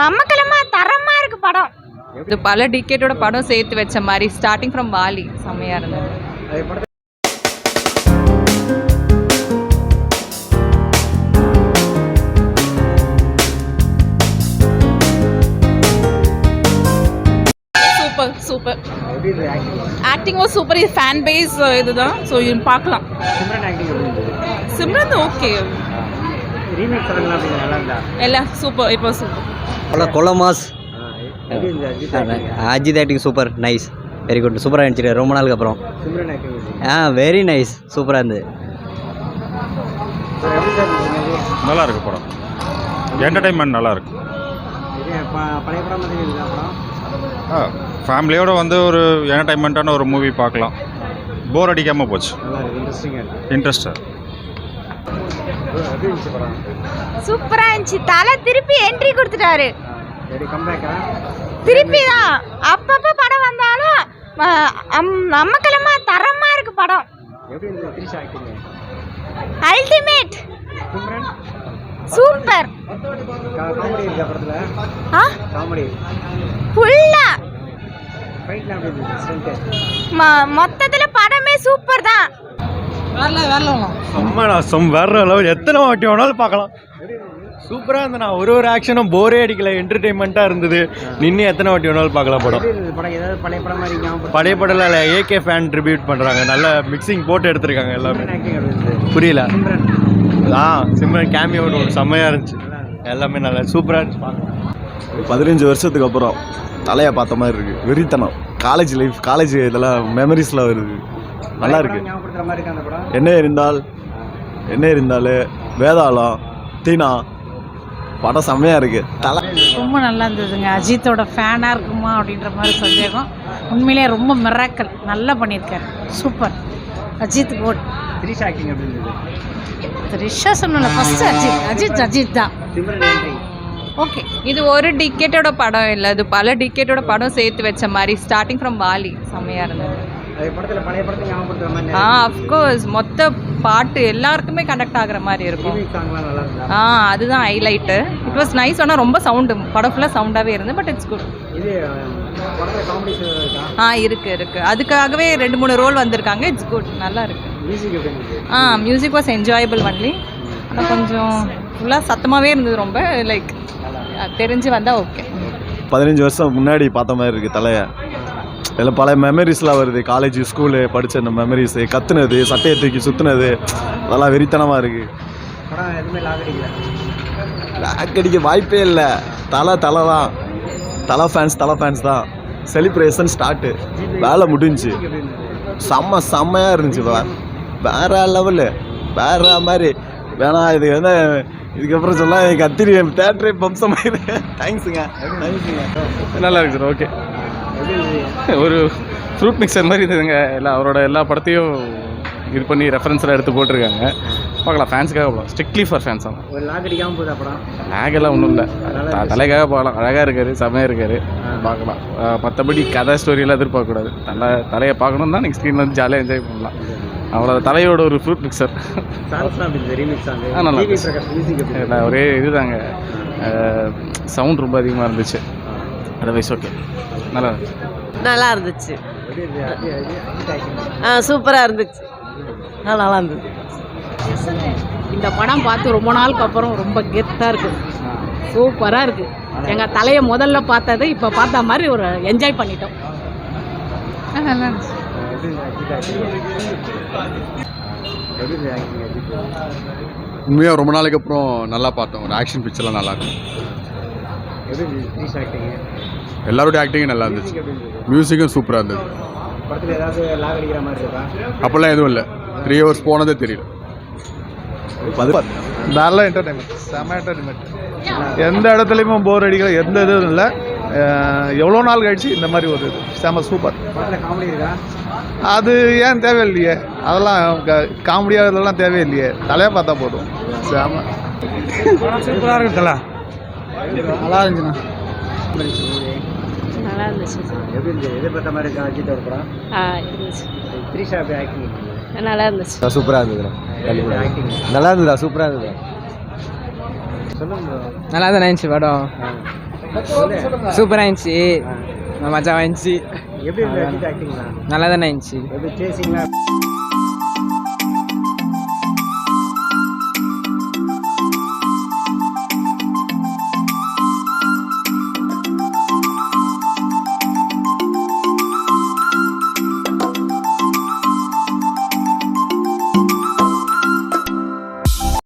நமக்கலமா தரமா இருக்கு படம். இது பல டிக்கெட்டோட படம் சேர்த்து வச்ச மாதிரி ஸ்டார்டிங் ஃப்ரம் வாலி செம்மையாக இருந்தது. Super super acting acting was super இது ஃபேன் பேஸ் இதுதான். ஸோ பார்க்கலாம். சிம்ரன் ஆக்டிங் எப்படி இருந்தது? சிம்ரன் ஓகே ரீமேக் படம்லாம் அப்படி நல்லா இருந்தா எல்லாம் சூப்பர் இப்போ சூப்பர் கொல கொலமாஸ். Ajith acting super nice very good சூப்பராக இருந்துச்சு ரொம்ப நாளுக்கு அப்புறம். ஆ வெரி நைஸ் சூப்பராக இருந்தது. நல்லா இருக்கு படம். என்டர்டைன்மெண்ட் நல்லா இருக்கு. ஃபேமிலியோட வந்து ஒரு என்டர்டைன்மெண்ட்டான ஒரு மூவி பார்க்கலாம். போர் அடிக்காமல் போச்சு. நல்லா இருக்கு. இன்ட்ரெஸ்டிங்காக இருக்கு. இன்ட்ரெஸ்டாக சூப்பரா இருந்துச்சு. தலை திருப்பி என்ட்ரி கொடுத்துட்டாரு. திருப்பி தான் அப்பப்ப படம் வந்தாலும் நமக்கலமா தரமா இருக்கு படம். அல்டிமேட் சூப்பர் ஃபுல்லா மொத்தத்துல படமே சூப்பர் தான். செம்மடா செம் வேற லெவல் எத்தனை வாட்டி வேணாலும் பார்க்கலாம். சூப்பராக இருந்ததுண்ணா. ஒரு ஒரு ஆக்ஷனும் போரே அடிக்கல. என்டர்டைன்மெண்ட்டாக இருந்தது. நின்று எத்தனை வாட்டி வேணாலும் பார்க்கலாம் படம். இருந்தது இல்லை ஏகே ஃபேன் ட்ரிபியூட் பண்ணுறாங்க நல்ல மிக்சிங் போட்டு எடுத்திருக்காங்க எல்லாமே. இருந்தது புரியல. ஆ சிம்ரன் கேமியோட ஒரு செம்மையாக இருந்துச்சு. எல்லாமே நல்லா சூப்பராக இருந்துச்சு. பார்க்கலாம் பதினஞ்சு வருஷத்துக்கு அப்புறம் தலையை பார்த்த மாதிரி இருக்கு. வெறித்தனம். காலேஜ் லைஃப் காலேஜ் இதெல்லாம் மெமரிஸ்லாம் வருது. நல்லா இருக்கு. படம் ஞாபகப்படுத்துற மாதிரி இருக்கு அந்த படம். என்ன இருந்தால் என்ன இருந்தால் வேதாளம் தீனா படம் செம்மையாக இருக்கு. தலை ரொம்ப நல்லா இருந்ததுங்க. அஜித்தோட ஃபேனாக இருக்குமா அப்படின்ற மாதிரி சந்தேகம். உண்மையிலேயே ரொம்ப மிராக்கல் நல்லா பண்ணியிருக்காரு. Super Ajith goat Trisha acting சொன்னல ஃபர்ஸ்ட் அஜித். அஜித் அஜித் தான். ஓகே இது ஒரு டிக்கெட்டோட படம் இல்லை. இது பல டிக்கெட்டோட படம் சேர்த்து வச்ச மாதிரி ஸ்டார்டிங் ஃப்ரம் வாலி. செம்மையாக இருந்தது. ஆ அஃப்கோர்ஸ் மொத்த பாட்டு எல்லாருக்குமே கனெக்ட் ஆகுற மாதிரி இருக்கும். ஆ அதுதான் ஹைலைட்டு இட் வாஸ் நைஸ் ஆனால் ரொம்ப சவுண்டு படம் ஃபுல்லாக சவுண்டாகவே இருந்து பட் இட்ஸ் குட் இது படத்தில் காமெடி இருக்கா? ஆ இருக்கு இருக்கு. அதுக்காகவே ரெண்டு மூணு ரோல் வந்திருக்காங்க. இட்ஸ் குட் நல்லா இருக்கு. மியூசிக் எப்படி இருந்தது? ஆ மியூசிக் வாஸ் என்ஜாயபிள் ஒன்லி ஆனால் கொஞ்சம் ஃபுல்லாக சத்தமாகவே இருந்தது ரொம்ப லைக் தெரிஞ்சு வந்தால் ஓகே பதினஞ்சு வருஷம் முன்னாடி பார்த்த மாதிரி இருக்கு தலையை. இதில் பல மெமரிஸ்லாம் வருது. காலேஜ் ஸ்கூலு படித்த அந்த மெமரிஸு கத்துனது சட்டையை தூக்கி சுற்றுனது அதெல்லாம் வெறித்தனமாக இருக்குது லாக் அடிக்க வாய்ப்பே இல்லை. தலை தலை தான். தலை ஃபேன்ஸ் தலை ஃபேன்ஸ் தான். செலிப்ரேஷன் ஸ்டார்ட்டு வேலை முடிஞ்சுச்சு செம்ம செம்மையாக இருந்துச்சு வேற லெவலு வேற மாதிரி. வேணாம் இது வந்து இதுக்கப்புறம் சொன்னால் எனக்கு அத்திரி தேட்டரே பம்சமாயிரு தேங்க்ஸுங்க தேங்க்ஸுங்க நல்லா இருக்கு சார் ஓகே ஒரு ஃப்ரூட் மிக்சர் மாதிரி இருந்ததுங்க. எல்லா அவரோட எல்லா படத்தையும் இது பண்ணி ரெஃபரன்ஸ்லாம் எடுத்து போட்டிருக்காங்க. பார்க்கலாம் ஃபேன்ஸுக்காக போகலாம் ஸ்ட்ரிக்ட்லி ஃபார் ஃபேன்ஸ் ஒரு லாக் அடிக்காமல் போகுதா படம்? லேக் எல்லாம் ஒன்றும் இல்லை. தலைக்காக போகலாம். அழகாக இருக்காரு செமையாக இருக்காரு. பார்க்கலாம். மற்றபடி கதை ஸ்டோரியெல்லாம் எதிர்பார்க்கக்கூடாது. தலை தலையை பார்க்கணும் தான் நெக்ஸ்ட் ஸ்க்ரீனில் வந்து ஜாலியாக என்ஜாய் பண்ணலாம். அவ்வளோ தலையோட ஒரு ஃப்ரூட் மிக்சர் நல்லா ஒரே இதுதாங்க. சவுண்ட் ரொம்ப அதிகமாக இருந்துச்சு. அதர்வைஸ் ஓகே நல்லா இருந்துச்சு. நல்லா இருந்துச்சு. ஆ சூப்பராக இருந்துச்சு. நல்லா இருந்தது இந்த படம் பார்த்து ரொம்ப நாளுக்கு அப்புறம் ரொம்ப கெத்தாக இருக்குது சூப்பராக இருக்குது எங்கள் தலையை முதல்ல பார்த்தது இப்போ பார்த்த மாதிரி ஒரு என்ஜாய் பண்ணிட்டோம். நல்லா இருந்துச்சு? உண்மையாக ரொம்ப நாளைக்கு அப்புறம் நல்லா பார்த்தோம். ஒரு ஆக்ஷன் பிக்சர்லாம் நல்லா இருக்கும். எப்படி இருந்தது த்ரிஷா acting? எல்லாரோட ஆக்டிங்கும் நல்லா இருந்துச்சு. மியூசிக்கும் சூப்பராக இருந்தது படத்தில் ஏதாவது லாக் அடிக்கிற மாதிரி இருக்கா? அப்போல்லாம் எதுவும் இல்லை. த்ரீ ஹவர்ஸ் போனதே தெரியல. நல்ல என்டர்டைன்மெண்ட் செம என்டர்டைன்மெண்ட் எந்த இடத்துலையுமே போர் அடிக்கல எந்த இதுவும் இல்லை. எவ்வளோ நாள் கழிச்சு இந்த மாதிரி ஒரு இது. செம சூப்பர் அது ஏன் தேவையில்லையே? அதெல்லாம் காமெடியாக இதெல்லாம் தேவையில்லையே. தலையை பார்த்தா போதும். செம. சூப்பராக இருக்கு தலை நல்லா இருந்துச்சுண்ணா. நல்லா இருந்துச்சு. எப்படி இருந்தது எதிர்பார்த்த மாதிரி இருக்கா? அஜித்தோட படம்? ஆ இருந்துச்சு. த்ரிஷா எப்படி ஆக்டிங் நல்லா இருந்துச்சு. சூப்பராக இருந்ததுண்ணா. ஆக்டிங் நல்லா இருந்ததா. சூப்பராக இருந்ததா. நல்லா தான் இருந்துச்சு படம். ஆ. சூப்பராக இருந்துச்சு. மஜாவாக இருந்துச்சு. எப்படி இருந்துச்சு நல்லா தானே இருந்துச்சு.